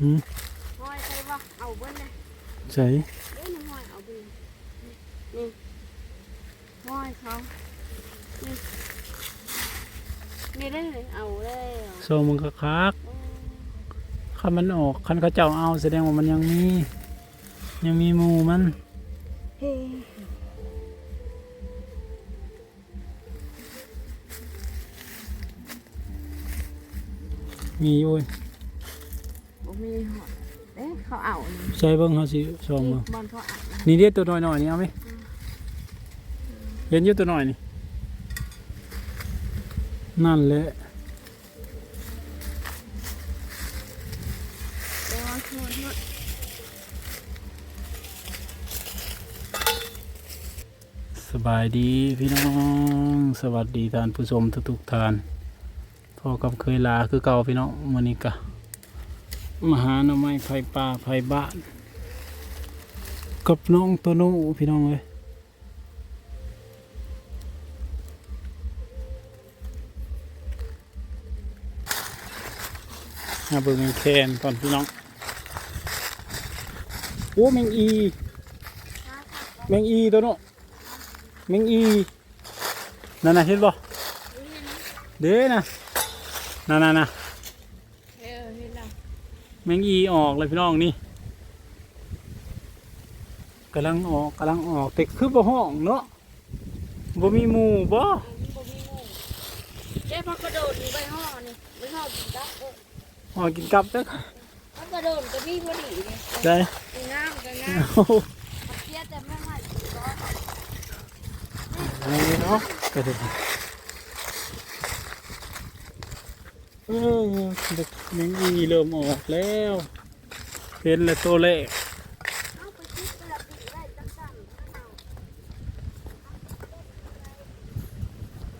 หืมหอยใช่ป่ะเอาเบิ้ลเลยใส่เอ้ยหอยเอาไปนี่หอยเขานี่นี่ได้เลยเอาแล้โซมึงคักคันมันออกคันเขาเจ้าเอาแสดงว่ามันยังมี ยังมีหมูมันมีอยู่ มีหอยเอ๊ะเขาเอานี่ใส่เบิ่งเฮาสิชมนี่เบิ่งบอลเขาเอานะนี่เด้ตัวน้อยๆนี่เอาไหมเห็นอยู่ตัวน้อยนี่นั่นแหละเดี๋ยวเอาโทษโทษสบายดีพี่น้องสวัสดีท่านผู้ชมทุกๆท่านพอกับเคยลาคือเก่าพี่น้องมื้อนี้กะ มาหาหน่อไม้ไผ่ป่าไผ่บ้านกับน้องตัวโน้พี่น้องเอ้ยมาเบิ่งแมงแคนก่อนพี่น้อง โอ้แมงอีแมงอีตัวโน้แมงอีนั่นน่ะเห็นบ่เด้น่ะนั่นน่ะน่ะ เออเห็นแล้ว แมงอีออกเลยพี่น้องนี่กำลังออกกำลังออกแต่คือบ่ห้องเนาะบ่มีหมู่บ่อันนี้บ่มีงูเจ๊พักกระโดดอยู่ใบห่อนี่ใบห่อกินดักเออออกกินกลับเด้อพักกระโดดก็มีพอดีเลยได้กินน้ำกันน้โอ้โหำเจ๊แต่ไม่ให้ร้อนนี่เนาะก็ได้ เออเด็กแมงอีเริ่มออกแล้วเห็นแล้วตัวเอาไปคิดกระปิได้จังสั่นเอา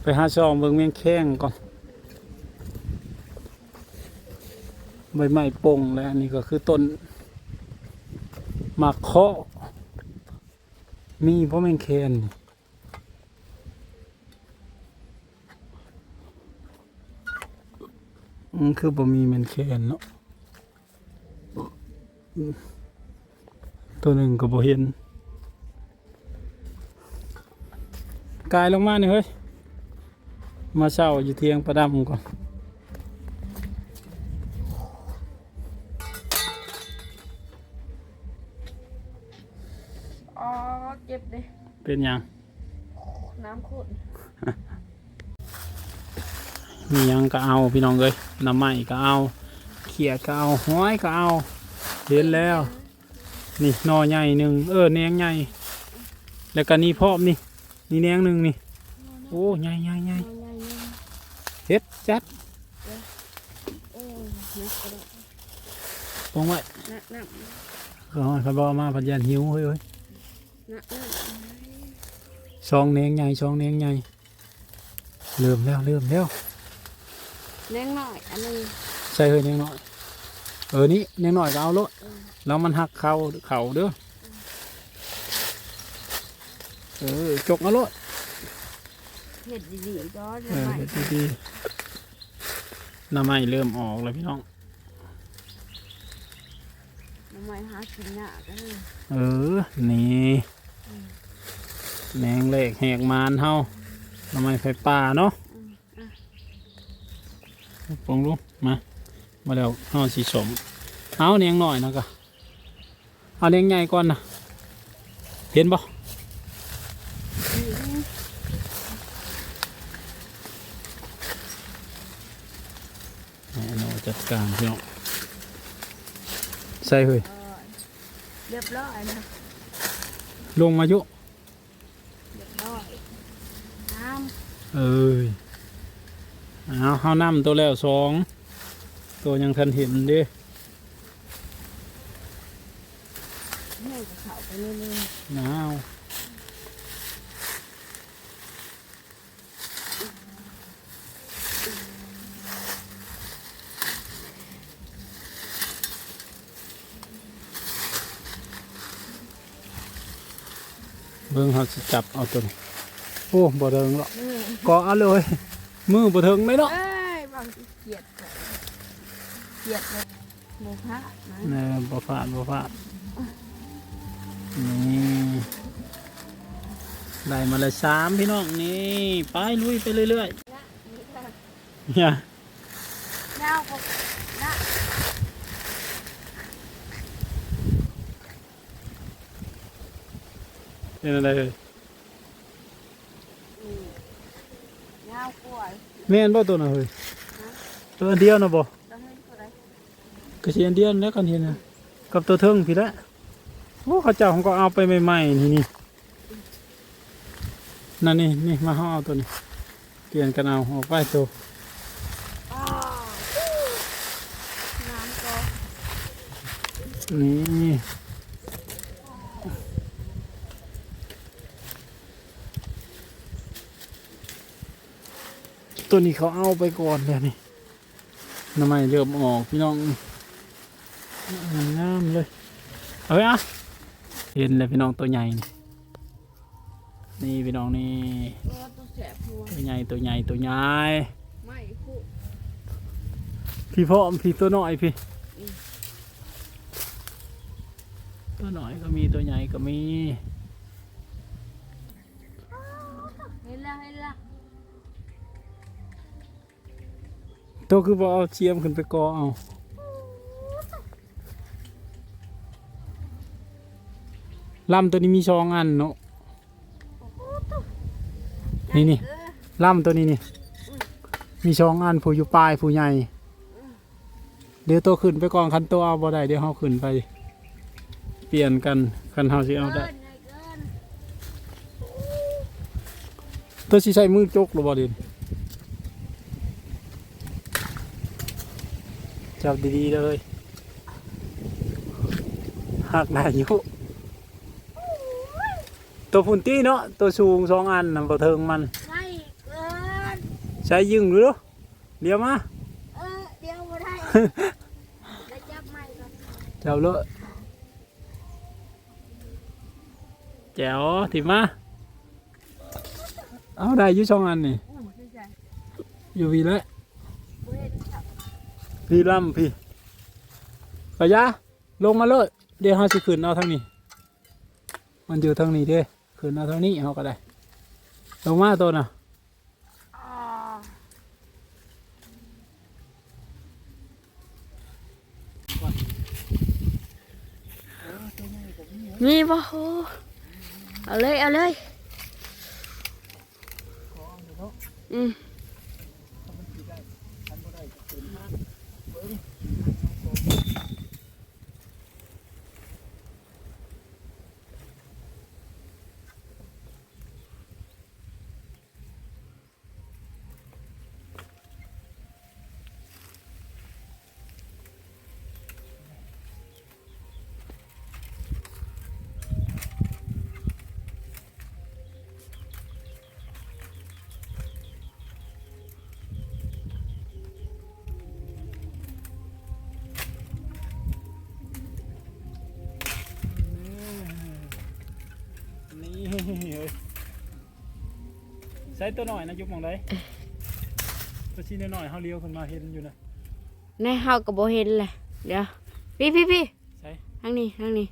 ไปหาซองเบิ่งแมงแข้งก่อนใบไม้ปงแล้วนนี้ก็คือต้นมาเคาะมีเพราะแมงแคนนี่ อืมคือบ่มีแมงแคนเนาะอืมตัวหนึ่งก็บ่เห็นกายลงมานี่เฮ้ย มาเช่าอยู่เทียงประดำก่อนอ๋อเจ็บเลยเป็นหยัง น้ำขุ่น มียังก็เอาพี่น้องเอ้ยน้ำไม้ก็เอา เขียดก็เอาห้อยก็เอาเห็นแล้ว นี่นอใหญ่หนึ่งเออแหนงใหญ่แล้วก็นี่พอมนี่นี่แหนงหนึ่งนี่โอ้ใหญ่ใหญ่ใหญ่เอาใหญ่เฮ็ดจัดโปองไว้ก็พระบอมาพันยันหิวเฮ้ยเฮ้ยซองแหนงใหญ่ซองแหนงใหญ่เริ่มแล้วเริ่มแล้ว เลี้ยงหน่อยอันนึงใส่เฮ้ยแหนงน้อย เออนี่แหนงน้อยก็เอาโลดแล้วมันหักเข่าเข่าเด้อเออจกเอาโลดเห็ดดีๆก็เอจะอใหม่เฮ็ดดีๆน้ำไม้เริ่มออกแล้วพี่น้องทำไมหากินยากกันเออนี่แหนงเหล็กแหกมานเฮาน้ำไม้ไฟป่าเนาะ ปองลูกมา มาแล้วเฮาสีสม เอาแหนงหน่อยนะกะเอาแหนงใหญ่ก่อนนะเห็นบ่ให้เราจัดการพี่น้องใส่เฮ้ยเรียบร้อยนะลงมายุเรียบร้อยน้เอ้ย เอาเฮานำตัวแล้วสองตัวยังทันเห็นเดิำให้กับเขาไปเรื่อยหนาวเบิ่งเขาสิจับเอาตัวนี้โอ้บ่เทิงหรอกๆเออ เกาะเอาเลย มือบ่เทิงเลยเนาะเอ้ยบางทีเกลียดเขาเกลียดเลยโมพะนะเนอบ่พลาดบ่พลาดนี่ได้มาเลยสามพี่น้องนี่ไปลุยไปเรื่อยนะนี่ค่ะๆเนี่ยเน่าก็นะเป็นอะไรเอ่ย อืมเน่า กล้วยแม่นบ่ตัวน่ะเฮ้ยตัวอันเดียวน่ะบ่แล้วให้ตัวไหนก็สิอันเดียวแล้วกันเห็นน่ะกับตัวเทิงพี่ละโอ้เขาเจ้าของก็เอาไปใหม่ๆนี่นี่นั่นนี่นี่มาเฮาเอาตัวนี้เปลี่ยนกันเอาออกไปตัวอ้าวน้ำก็นี่ ตัวนี้เขาเอาไปก่อนเลยนี่น้ำมันเริ่มออกพี่น้องงามเลยเอาไปอะเห็นเลยพี่น้องตัวใหญ่ นี่นี่พี่น้องนี่ตัวใหญ่ตัวใหญ่ตัวใหญ่ไม่คู่พี่พ่อมพี่ตัวน้อยพี่ ตัวน้อยก็มีตัวใหญ่ก็มีเห็นแล้วเห็นแล้ วตัวคือบ่เอาเชียมขึ้นไปกอเอาลำตัวนี้มีช่องอันเนาะนี่นี่เออลำตัวนี้นี่ มีช่องอันผู้อยู่ปลายผู้ใหญ่ เดี๋ยวตัวขึ้นไปก่อนคันตัวเอาบ่ได้เดี๋ยวเฮาขึ้นไป เปลี่ยนกันคันเฮาสิเอาได้เกินไงเกินตัวสิใช้มือจกหรือบ่เด่น จับดีๆเลยหักได้อยู่ตัวพุ่นตี้เนาะตัวสูงสองอันนำบ่เทิงมันไม่เกินใช้ยึงหรือเดี๋ยวมาเออเดี๋ยวมาได้แล้วจับไม่ก่อนเจ้าเลยแจ๋วถิมาเอาได้อยู่สองอันนี่อู้ใช่ใช่อยู่พี่แล้วเว้ยจับ พี่ล่ำพี่ปะยะลงมาเลยเดี๋ยวเราสิขึ้นเอาทางนี้ มันอยู่ทางนี้เด้ขึ้นเอาทางนี้เอาก็ได้ลงมาตัวน่ะอ่บ่โหเอาเลยเอาเลยอืม ใช้ตัวหน่อยนะยุบมองได้ตัวชิ้นหน่อยๆเขาเลี้ยวขึ้นมาเห็นอยู่นะในเฮาก็บ่เห็นแหละเดี๋ยวพี่พี่พี่ใช่ทางนี้ทางนี้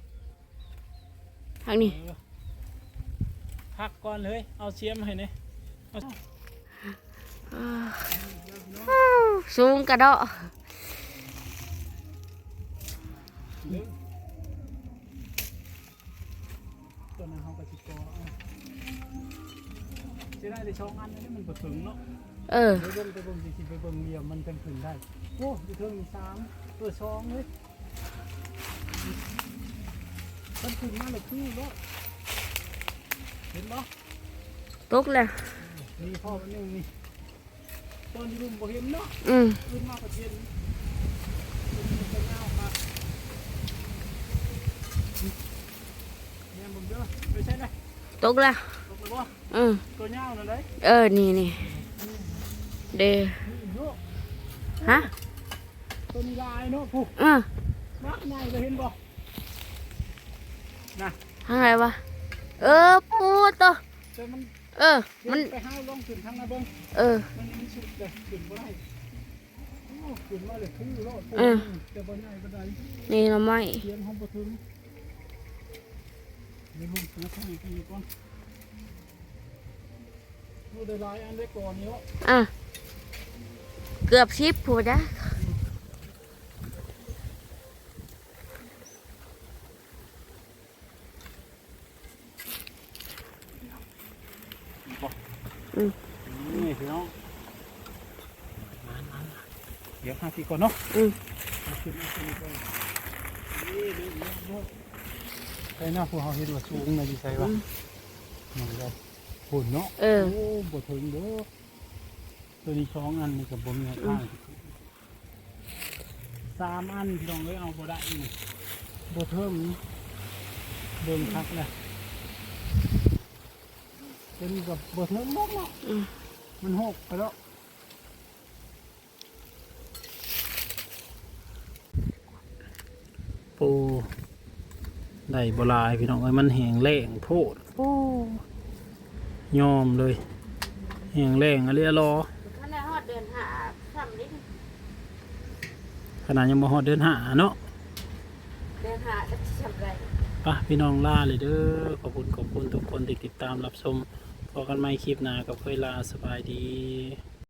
ทางนี้เออพักก่อนเลยเอาเชียมให้เนี่ยเอาสูงกระเดาะ ได้แต่ช่องอันนี้มันบ่ถึงเนาะเออ ไปเบิ่งไปเบิ่งสิไปเบิ่งเหลี่ยมมันจังขึ้นได้ โอ้อยู่เทิงมีสามตัวสองเลยมันขึ้นมาเลยคือเนาะเห็นบ่ตกแล้วนี่พ่อมันหนึงนี่ตอนที่ลุมบ่เห็นเนาะอืมขึ้นมาก็เห็นมันจะเงาครับเนี่ยมึงเด้อไปใช่ไหมตกแล้ว ตกไปบ่อืมตัวเงานั่นเลย เออ นี่นี่เดนี่โยฮะตัวนี้ลายเนาะผู้อะนักใหญ่ก็เห็นบ่นะทางไหนวะ เออ ปูตัวแต่มันเออ มันไปห้าวลงขึ้นทางนาเบิ้งเออ มันมีสุดเลยขึ้นบ่ได้ขึ้นมาเลยคือโลดเออแต่บ่ใหญ่บ่ได้นี่หน่อไม้เสียงห้องบ่ถึงเดี๋ยวลุงซื้อข้างอีกทีก่อน ดูได้หลายอันได้ก่อนนี้วะอะ เกือบชิปพูดนะนี่พี่น้องมามามาเดี๋ยวหาพี่ก่อนเนาะอืมเอาขึ้นเอาขึ้นก่อนนี่ดูเยอะด้วยใช่หน้าพวกเขาเห็นว่าสูงนะดีใส่วะมันก็ หุ่นเนาะเออ โอ้บ่ถึงเด้อตัวนี้สองอันนี่กับบ่มีข้างสามอันพี่น้องเลยเอาบ่ได้นี่บ่เทิมเบิ่งคักเลยเป็นกับบ่เทิมนกเนาะอืม มันหกไปแล้วปูได้บหลายพี่น้องเอ้ยมันแห้งแล้งโพด โอ้ ยอมเลยแห้งแล้งอะไรอะรอขนาดฮอดเดินหาทำนิดขนาดยังมาฮอดเดินหาเนาะเดินหาจะทำไรปะพี่น้องล่าเลยเด้อขอบคุณขอบคุณทุกคนที่ติดตามรับชมพอกันใหม่คลิปหน้ากับเคยลาสบายดี